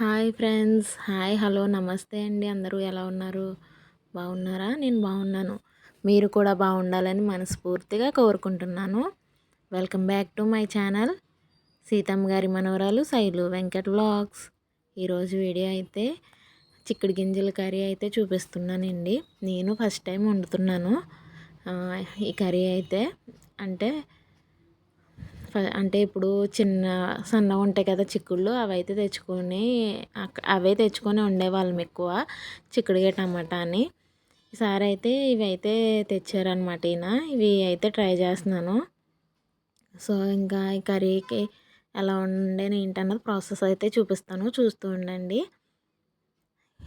Hi friends. Hi hello నమస్తే అండి. అందరూ ఎలా ఉన్నారు? బాగున్నారా? నేను బాగున్నాను. మీరు కూడా బాగుండాలని మనస్ఫూర్తిగా కోరుకుంటున్నాను. Welcome back to my channel Seethamma గారి మనవరాలు శైలు వెంకట్ వ్లాగ్స్. ఈరోజు వీడియో అయితే చిక్కుడు గింజల కర్రీ అయితే చూపిస్తున్నానండి. నేను ఫస్ట్ టైం వండుతున్నాను. ఈ కర్రీ అయితే అంటే అంటే ఇప్పుడు చిన్న సన్నగా ఉంటాయి కదా చిక్కుళ్ళు అవి అయితే తెచ్చుకొని అక్క- అవే తెచ్చుకొని ఉండేవాళ్ళం ఎక్కువ చిక్కుడుగా టమాటా అని. ఈసారి అయితే ఇవి అయితే తెచ్చారనమాట ఈయన. ఇవి అయితే ట్రై చేస్తున్నాను. సో ఇంకా ఈ కర్రీకి ఎలా ఉండేది ఏంటన్నది ప్రాసెస్ అయితే చూపిస్తాను. చూస్తూ ఉండండి.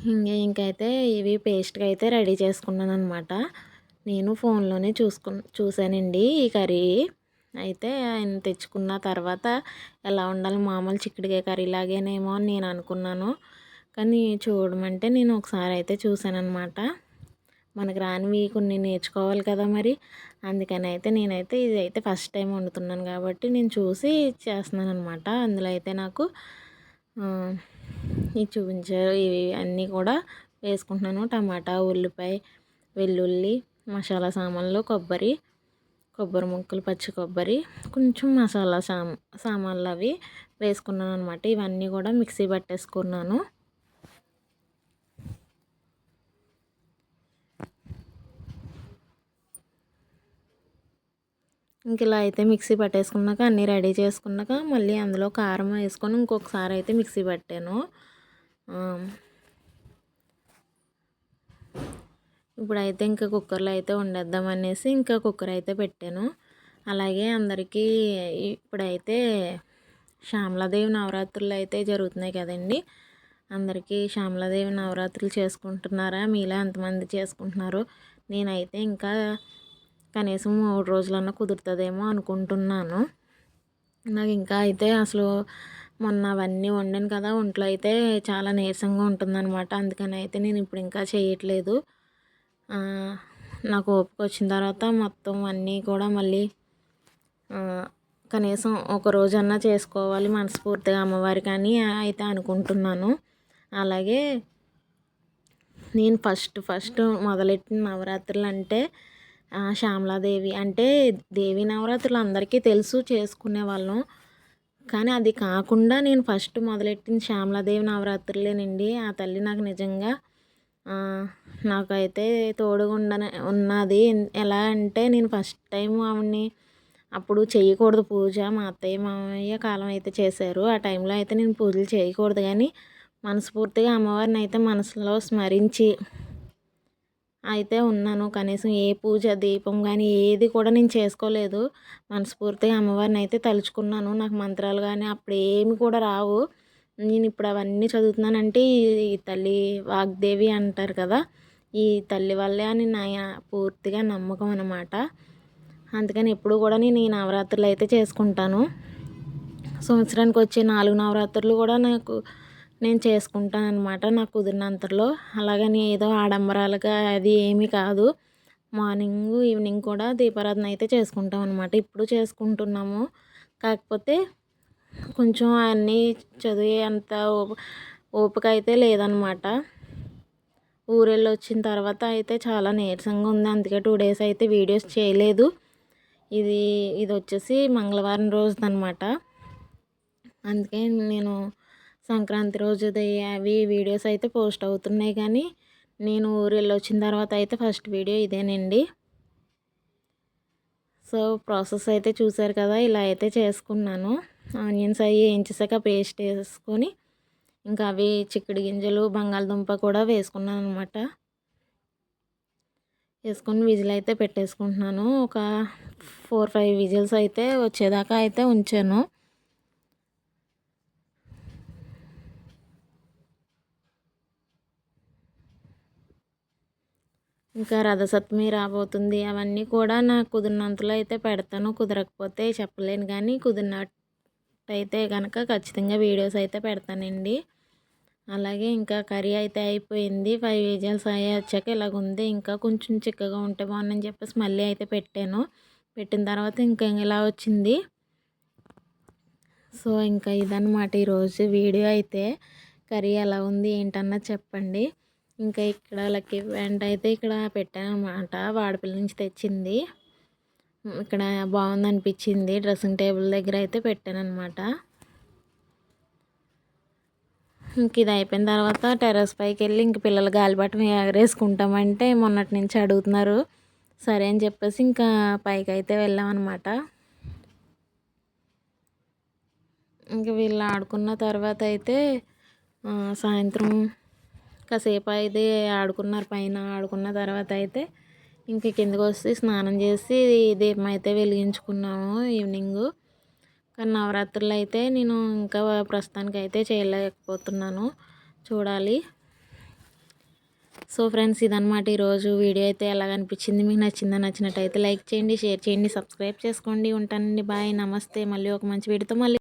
ఇంక ఇంకైతే ఇవి పేస్ట్గా అయితే రెడీ చేసుకున్నాను అనమాట నేను ఫోన్లోనే చూసుకు చూశానండి ఈ కర్రీ. అయితే ఆయన తెచ్చుకున్న తర్వాత ఎలా ఉండాలి మామూలు చిక్కుడుకాయ కర్రీ లాగేనేమో అని నేను అనుకున్నాను. కానీ చూడమంటే నేను ఒకసారి అయితే చూశానమాట మనకు రానివి కొన్ని నేర్చుకోవాలి కదా మరి. అందుకని అయితే నేనైతే ఇది అయితే ఫస్ట్ టైం వండుతున్నాను కాబట్టి నేను చూసి చేస్తున్నాను అనమాట అందులో అయితే నాకు ఇవి చూపించారు ఇవి అన్నీ కూడా వేసుకుంటున్నాను. టమాటా ఉల్లిపాయ వెల్లుల్లి మసాలా సామాన్లు కొబ్బరి కొబ్బరి ముక్కలు పచ్చి కొబ్బరి కొంచెం మసాలా సాం సామాన్లు అవి వేసుకున్నాను అనమాట ఇవన్నీ కూడా మిక్సీ పట్టేసుకున్నాను. ఇంక ఇలా అయితే మిక్సీ పట్టేసుకున్నాక అన్నీ రెడీ చేసుకున్నాక మళ్ళీ అందులో కారం వేసుకొని ఇంకొకసారి అయితే మిక్సీ పట్టాను. ఇప్పుడైతే ఇంకా కుక్కర్లో అయితే వండేద్దాం అనేసి ఇంకా కుక్కర్ అయితే పెట్టాను. అలాగే అందరికీ ఇప్పుడైతే శ్యామలాదేవి నవరాత్రులు అయితే జరుగుతున్నాయి కదండి. అందరికీ శ్యామలాదేవి నవరాత్రులు చేసుకుంటున్నారా? మీలా ఎంతమంది చేసుకుంటున్నారు? నేనైతే ఇంకా కనీసం మూడు రోజులన్నా కుదురుతుందేమో అనుకుంటున్నాను. నాకు ఇంకా అయితే అసలు మొన్న అవన్నీ వండాను కదా ఒంట్లో అయితే చాలా నీరసంగా ఉంటుందన్నమాట. అందుకని అయితే నేను ఇప్పుడు ఇంకా చేయట్లేదు. నాకు ఓపిక వచ్చిన తర్వాత మొత్తం అన్నీ కూడా మళ్ళీ కనీసం ఒక రోజన్నా చేసుకోవాలి మనస్ఫూర్తిగా అమ్మవారి కానీ అయితే అనుకుంటున్నాను. అలాగే నేను ఫస్ట్ ఫస్ట్ మొదలెట్టిన నవరాత్రులు అంటే శ్యామలాదేవి. అంటే దేవి నవరాత్రులు అందరికీ తెలుసు చేసుకునే వాళ్ళం. కానీ అది కాకుండా నేను ఫస్ట్ మొదలెట్టిన శ్యామలాదేవి నవరాత్రులేనండి. ఆ తల్లి నాకు నిజంగా నాకైతే తోడుగా ఉండన ఉన్నది. ఎలా అంటే నేను ఫస్ట్ టైం ఆవిడ్ని అప్పుడు చేయకూడదు పూజ. మా అత్తయ్య మామయ్య కాలం అయితే చేశారు. ఆ టైంలో అయితే నేను పూజలు చేయకూడదు. కానీ మనస్ఫూర్తిగా అమ్మవారిని అయితే మనసులో స్మరించి అయితే ఉన్నాను. కనీసం ఏ పూజ దీపం కానీ ఏది కూడా నేను చేసుకోలేదు. మనస్ఫూర్తిగా అమ్మవారిని అయితే తలుచుకున్నాను. నాకు మంత్రాలు కానీ అప్పుడు ఏమి కూడా రావు. నేను ఇప్పుడు అవన్నీ చదువుతున్నానంటే ఈ తల్లి వాగ్దేవి అంటారు కదా ఈ తల్లి వల్లే అని నా పూర్తిగా నమ్మకం అనమాట అందుకని ఎప్పుడు కూడా నేను ఈ నవరాత్రులు అయితే చేసుకుంటాను. సంవత్సరానికి వచ్చే నాలుగు నవరాత్రులు కూడా నాకు నేను చేసుకుంటాను అనమాట నాకు కుదిరినంతలో అలాగని ఏదో ఆడంబరాలుగా అది ఏమీ కాదు. మార్నింగ్ ఈవినింగ్ కూడా దీపారాధన అయితే చేసుకుంటాం అనమాట ఇప్పుడు చేసుకుంటున్నాము. కాకపోతే కొంచెం అన్నీ చదివే అంత ఓ- ఓపిక అయితే లేదనమాట ఊరెళ్ళి వచ్చిన తర్వాత అయితే చాలా నీరసంగా ఉంది. అందుకే టూ డేస్ అయితే వీడియోస్ చేయలేదు. ఇది ఇది వచ్చేసి మంగళవారం రోజుదనమాట అందుకే నేను సంక్రాంతి రోజు అవి వీడియోస్ అయితే పోస్ట్ అవుతున్నాయి కానీ నేను ఊరు వెళ్ళి వచ్చిన తర్వాత అయితే ఫస్ట్ వీడియో ఇదేనండి. సో ప్రాసెస్ అయితే చూసారు కదా ఇలా అయితే చేసుకున్నాను. ఆనియన్స్ అవి వేయించేసాక పేస్ట్ వేసుకొని ఇంకా అవి చిక్కుడు గింజలు బంగాళదుంప కూడా వేసుకున్నాను అనమాట వేసుకొని విజిల్ అయితే పెట్టేసుకుంటున్నాను. ఒక ఫోర్ ఫైవ్ విజిల్స్ అయితే వచ్చేదాకా అయితే ఉంచాను. ఇంకా రథసప్తమి రాబోతుంది. అవన్నీ కూడా నాకు కుదిరినంతలో అయితే పెడతాను. కుదరకపోతే చెప్పలేను కానీ అయితే కనుక ఖచ్చితంగా వీడియోస్ అయితే పెడతానండి. అలాగే ఇంకా కర్రీ అయితే అయిపోయింది. ఫైవ్ విజిల్స్ అయ్యి వచ్చాక ఇలాగ ఉంది ఇంకా కొంచెం చిక్కగా ఉంటే బాగుందని చెప్పేసి మళ్ళీ అయితే పెట్టాను. పెట్టిన తర్వాత ఇంకా ఇలా వచ్చింది. సో ఇంకా ఇదనమాట ఈరోజు వీడియో అయితే. కర్రీ ఎలా ఉంది ఏంటన్నా చెప్పండి. ఇంకా ఇక్కడ లక్కీ ప్యాంట్ అయితే ఇక్కడ పెట్టాను అనమాట వాడపల్లి నుంచి తెచ్చింది. ఇక్కడ బాగుంది అనిపించింది డ్రెస్సింగ్ టేబుల్ దగ్గర అయితే పెట్టాను అనమాట ఇంక ఇది అయిపోయిన తర్వాత టెర్రస్ పైకి వెళ్ళి ఇంక పిల్లలు గాలిపటం ఎగరేసుకుంటామంటే మొన్నటి నుంచి అడుగుతున్నారు. సరే అని చెప్పేసి ఇంకా పైకి అయితే వెళ్ళామన్నమాట. ఇంక వీళ్ళు ఆడుకున్న తర్వాత అయితే సాయంత్రం కాసేపు అయితే ఆడుకున్నారు. పైన ఆడుకున్న తర్వాత అయితే ఇంక కిందకు వస్తే స్నానం చేసి దీపం అయితే వెలిగించుకున్నాము ఈవినింగ్. కానీ నవరాత్రులు అయితే నేను ఇంకా ప్రస్తుతానికి అయితే చేయలేకపోతున్నాను. చూడాలి. సో ఫ్రెండ్స్ ఇదనమాట ఈరోజు వీడియో అయితే ఎలాగ అనిపించింది? మీకు నచ్చిందా? నచ్చినట్టయితే లైక్ చేయండి షేర్ చేయండి సబ్స్క్రైబ్ చేసుకోండి. ఉంటానండి. బాయ్. నమస్తే. మళ్ళీ ఒక మంచి వీడియోతో మళ్ళీ